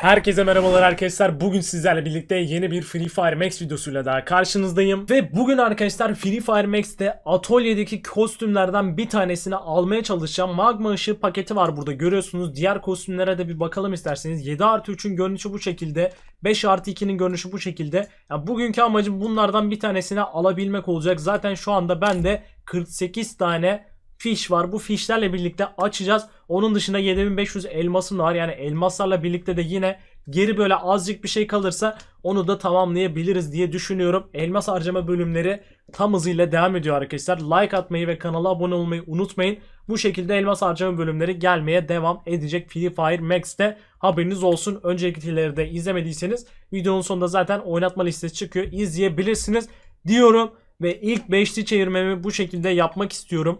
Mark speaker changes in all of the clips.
Speaker 1: Herkese merhabalar arkadaşlar. Bugün sizlerle birlikte yeni bir Free Fire Max videosuyla daha karşınızdayım. Ve bugün arkadaşlar Free Fire Max'te atölyedeki kostümlerden bir tanesini almaya çalışacağım. Magma ışığı paketi var burada görüyorsunuz. Diğer kostümlere de bir bakalım isterseniz. 7 artı 3'ün görünüşü bu şekilde. 5 artı 2'nin görünüşü bu şekilde. Ya bugünkü amacım bunlardan bir tanesini alabilmek olacak. Zaten şu anda bende 48 tane fiş var. Bu fişlerle birlikte açacağız. Onun dışında 7500 elmasım var. Yani elmaslarla birlikte de yine geri böyle azıcık bir şey kalırsa onu da tamamlayabiliriz diye düşünüyorum. Elmas harcama bölümleri tam hızıyla devam ediyor arkadaşlar. Like atmayı ve kanala abone olmayı unutmayın. Bu şekilde elmas harcama bölümleri gelmeye devam edecek Free Fire Max'te. Haberiniz olsun. Öncekileri de izlemediyseniz videonun sonunda zaten oynatma listesi çıkıyor. İzleyebilirsiniz diyorum. Ve ilk 5'li çevirmemi bu şekilde yapmak istiyorum.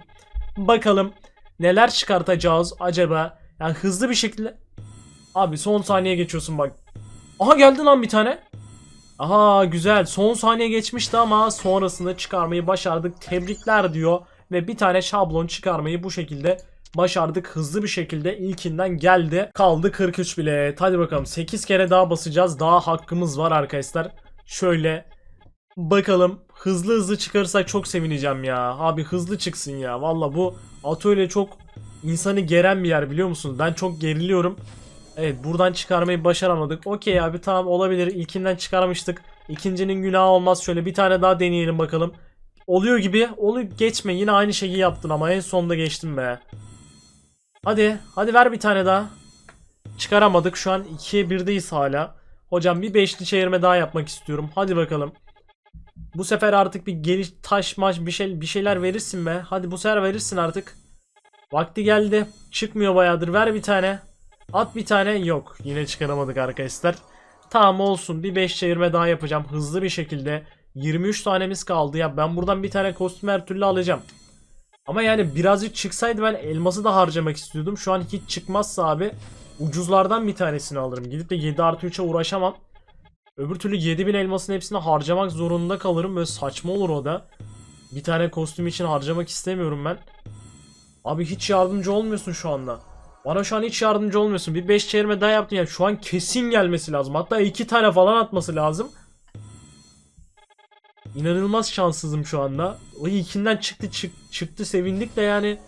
Speaker 1: Bakalım neler çıkartacağız acaba? Yani hızlı bir şekilde... Abi son saniye geçiyorsun bak. Aha geldi lan bir tane. Aha güzel. Son saniye geçmişti ama sonrasında çıkarmayı başardık. Tebrikler diyor. Ve bir tane şablon çıkarmayı bu şekilde başardık. Hızlı bir şekilde ilkinden geldi. Kaldı 43 bilet. Hadi bakalım 8 kere daha basacağız. Daha hakkımız var arkadaşlar. Şöyle Bakalım hızlı hızlı çıkarırsak çok sevineceğim ya. Abi hızlı çıksın ya. Valla bu atölye çok insanı geren bir yer biliyor musunuz? Ben çok geriliyorum. Evet buradan çıkarmayı başaramadık. Okey abi tamam olabilir. İlkinden çıkarmıştık. İkincinin günahı olmaz. Şöyle bir tane daha deneyelim bakalım. Oluyor gibi. Oluyor geçme. Yine aynı şeyi yaptın ama en sonunda geçtim be. Hadi. Hadi ver bir tane daha. Çıkaramadık. Şu an 2'ye 1'deyiz hala. Hocam bir beşli çevirme daha yapmak istiyorum. Hadi bakalım. Bu sefer artık bir geliş taş maş bir şey bir şeyler verirsin be. Hadi bu sefer verirsin artık. Vakti geldi. Çıkmıyor bayağıdır. Ver bir tane. At bir tane. Yok. Yine çıkaramadık arkadaşlar. Tamam olsun. Bir 5 çevirme daha yapacağım. Hızlı bir şekilde. 23 tanemiz kaldı ya. Ben buradan bir tane kostüm her türlü alacağım. Ama yani birazcık çıksaydı ben elması da harcamak istiyordum. Şu an hiç çıkmazsa abi ucuzlardan bir tanesini alırım. Gidip de 7 artı 3'e uğraşamam. Öbür türlü 7000 elmasın hepsini harcamak zorunda kalırım. Böyle saçma olur o da. Bir tane kostüm için harcamak istemiyorum ben. Abi hiç yardımcı olmuyorsun şu anda. Bana şu an hiç yardımcı olmuyorsun. Bir 5 çevirme daha yaptın ya. Şu an kesin gelmesi lazım. Hatta 2 tane falan atması lazım. İnanılmaz şanssızım şu anda. O ikinden çıktı çık, çıktı sevindik de yani.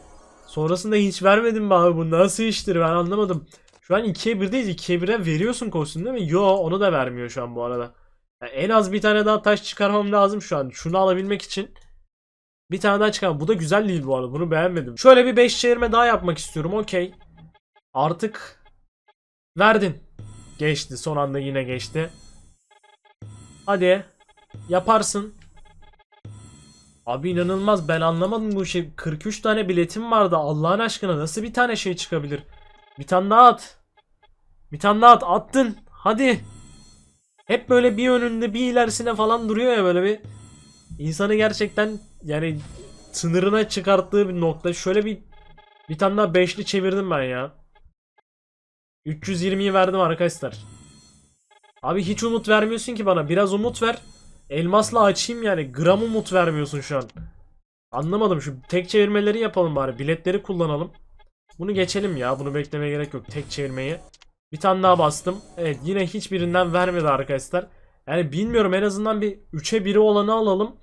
Speaker 1: Sonrasında hiç vermedim mi abi bu nasıl iştir ben anlamadım. Şu an 2'ye 1'deyiz. 2'ye 1'e veriyorsun kostüm değil mi? Yo onu da vermiyor şu an bu arada. Yani en az bir tane daha taş çıkarmam lazım şu an. Şunu alabilmek için. Bir tane daha çıkar. Bu da güzel değil bu arada. Bunu beğenmedim. Şöyle bir 5 çevirme daha yapmak istiyorum. Okey. Artık verdin. Geçti. Son anda yine geçti. Hadi. Yaparsın. Abi inanılmaz. Ben anlamadım bu şey. 43 tane biletim vardı. Allah'ın aşkına nasıl bir tane şey çıkabilir? Bir tane daha at. Bir tane daha at. Attın. Hadi. Hep böyle bir önünde bir ilerisine falan duruyor ya böyle bir. İnsanı gerçekten yani sınırına çıkarttığı bir nokta. Şöyle bir bir tane daha beşli çevirdim ben ya. 320'yi verdim arkadaşlar. Abi hiç umut vermiyorsun ki bana. Biraz umut ver. Elmasla açayım yani. Gram umut vermiyorsun şu an. Anlamadım. Şu tek çevirmeleri yapalım bari. Biletleri kullanalım. Bunu geçelim ya. Bunu beklemeye gerek yok. Tek çevirmeyi. Bir tane daha bastım. Evet yine hiçbirinden vermedi arkadaşlar. Yani bilmiyorum en azından bir 3'e 1'i olanı alalım.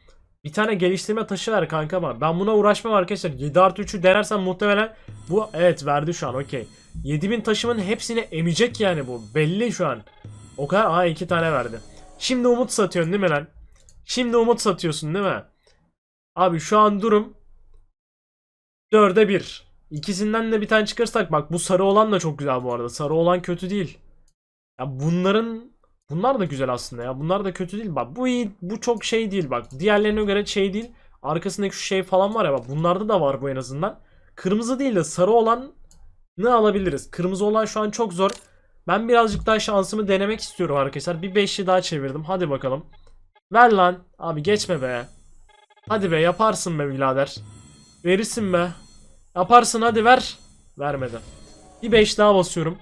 Speaker 1: Bir tane geliştirme taşı ver kanka ama. Ben buna uğraşmam arkadaşlar. 7 artı 3'ü denersem muhtemelen bu evet verdi şu an okey. 7000 taşımın hepsini emecek yani bu. Belli şu an. O kadar aa 2 tane verdi. Şimdi umut satıyorsun değil mi lan? Şimdi umut satıyorsun değil mi? Abi şu an durum 4'e 1. İkisinden de bir tane çıkarsak bak bu sarı olan da çok güzel bu arada. Sarı olan kötü değil. Ya bunların bunlar da güzel aslında ya. Bunlar da kötü değil. Bak bu iyi bu çok şey değil bak. Diğerlerine göre şey değil. Arkasındaki şu şey falan var ya bak bunlarda da var bu en azından. Kırmızı değil de sarı olan ne alabiliriz? Kırmızı olan şu an çok zor. Ben birazcık daha şansımı denemek istiyorum arkadaşlar. Bir beşli daha çevirdim. Hadi bakalım. Ver lan. Abi geçme be. Hadi be yaparsın be birader. Verirsin be. Yaparsın hadi ver. Vermedi. Bir 5 daha basıyorum.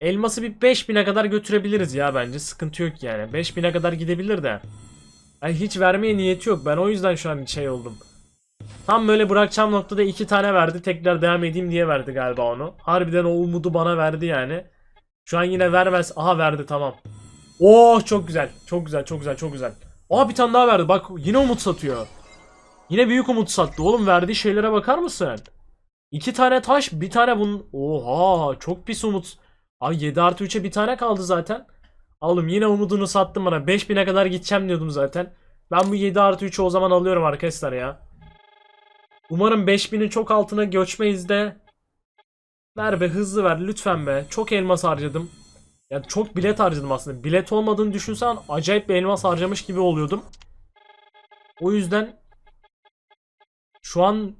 Speaker 1: Elması bir 5000'e kadar götürebiliriz ya bence. Sıkıntı yok yani. 5000'e kadar gidebilir de. Yani hiç vermeye niyeti yok. Ben o yüzden şu an şey oldum. Tam böyle bırakacağım noktada iki tane verdi. Tekrar devam edeyim diye verdi galiba onu. Harbiden o umudu bana verdi yani. Şu an yine vermez. Aha verdi tamam. Oh çok güzel. Çok güzel çok güzel çok güzel. Aa bir tane daha verdi. Bak yine umut satıyor. Yine büyük umut sattı. Oğlum verdiği şeylere bakar mısın? İki tane taş bir tane bunun. Oha çok pis umut. Ay 7 artı 3'e bir tane kaldı zaten. Oğlum yine umudunu sattın bana. 5000'e kadar gideceğim diyordum zaten. Ben bu 7 artı 3'ü o zaman alıyorum arkadaşlar ya. Umarım 5000'in çok altına göçmeyiz de. Ver be hızlı ver lütfen be. Çok elmas harcadım. Ya çok bilet harcadım aslında. Bilet olmadığını düşünsen acayip bir elmas harcamış gibi oluyordum. O yüzden şu an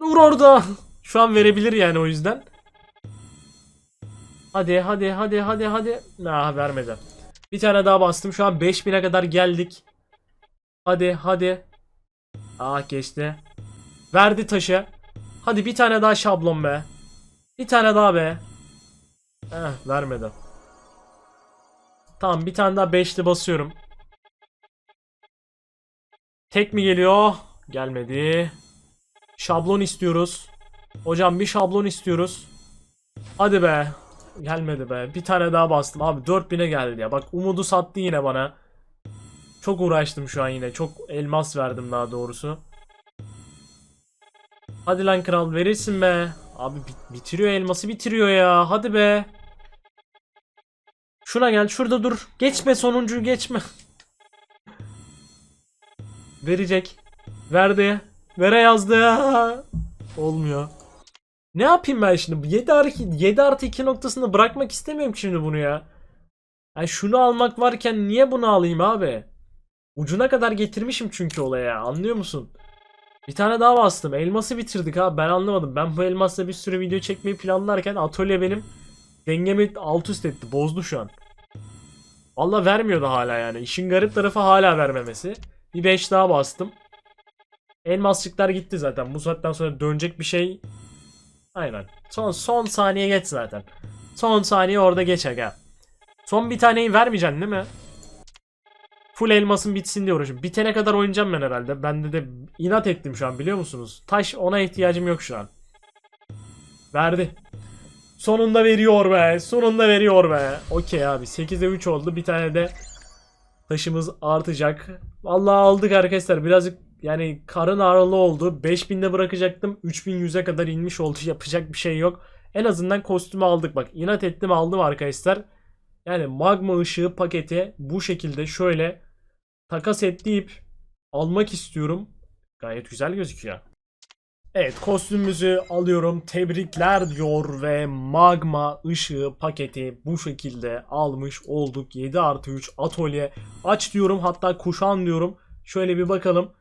Speaker 1: Dur orada. Şu an verebilir yani o yüzden. Hadi hadi hadi hadi hadi. Nah vermedi. Bir tane daha bastım. Şu an 5000'e kadar geldik. Hadi hadi. Ah geçti. Verdi taşı. Hadi bir tane daha şablon be. Bir tane daha be. Eh vermedi. Tamam bir tane daha beşli basıyorum. Tek mi geliyor? Gelmedi. Şablon istiyoruz. Hocam bir şablon istiyoruz. Hadi be. Gelmedi be. Bir tane daha bastım. Abi 4000'e geldi ya. Bak umudu sattı yine bana. Çok uğraştım şu an yine. Çok elmas verdim daha doğrusu. Hadi lan kral verirsin be. Abi bit- bitiriyor elması bitiriyor ya. Hadi be. Şuna gel şurada dur. Geçme sonuncuyu geçme. Verecek. Verdi. Vere yazdı. Olmuyor. Ne yapayım ben şimdi? 7 artı, 7 artı 2 noktasında bırakmak istemiyorum şimdi bunu ya. Yani şunu almak varken niye bunu alayım abi? Ucuna kadar getirmişim çünkü olaya anlıyor musun? Bir tane daha bastım. Elması bitirdik abi ben anlamadım. Ben bu elmasla bir sürü video çekmeyi planlarken atölye benim dengemi alt üst etti. Bozdu şu an. Valla vermiyordu hala yani. İşin garip tarafı hala vermemesi. Bir 5 daha bastım. Elmasçıklar gitti zaten. Bu saatten sonra dönecek bir şey. Aynen. Son son saniye geç zaten. Son saniye orada geç aga. Son bir taneyi vermeyeceksin değil mi? Full elmasın bitsin diye uğraşıyorum. Bitene kadar oynayacağım ben herhalde. Ben de, de inat ettim şu an biliyor musunuz? Taş ona ihtiyacım yok şu an. Verdi. Sonunda veriyor be. Sonunda veriyor be. Okey abi. 8'e 3 oldu. Bir tane de taşımız artacak. Vallahi aldık arkadaşlar. Birazcık yani karın ağrılı oldu. 5000'de bırakacaktım. 3100'e kadar inmiş oldu. Yapacak bir şey yok. En azından kostümü aldık. Bak inat ettim aldım arkadaşlar. Yani magma ışığı paketi bu şekilde şöyle takas et deyip almak istiyorum. Gayet güzel gözüküyor. Evet kostümümüzü alıyorum. Tebrikler diyor ve magma ışığı paketi bu şekilde almış olduk. 7 artı 3 atölye aç diyorum hatta kuşan diyorum. Şöyle bir bakalım.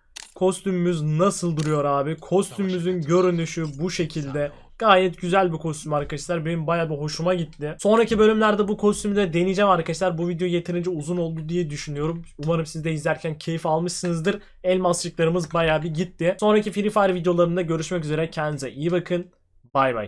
Speaker 1: Kostümümüz nasıl duruyor abi? Kostümümüzün görünüşü bu şekilde. Gayet güzel bir kostüm arkadaşlar. Benim bayağı bir hoşuma gitti. Sonraki bölümlerde bu kostümü de deneyeceğim arkadaşlar. Bu video yeterince uzun oldu diye düşünüyorum. Umarım siz de izlerken keyif almışsınızdır. Elmasçıklarımız bayağı bir gitti. Sonraki Free Fire videolarında görüşmek üzere. Kendinize iyi bakın. Bay bay.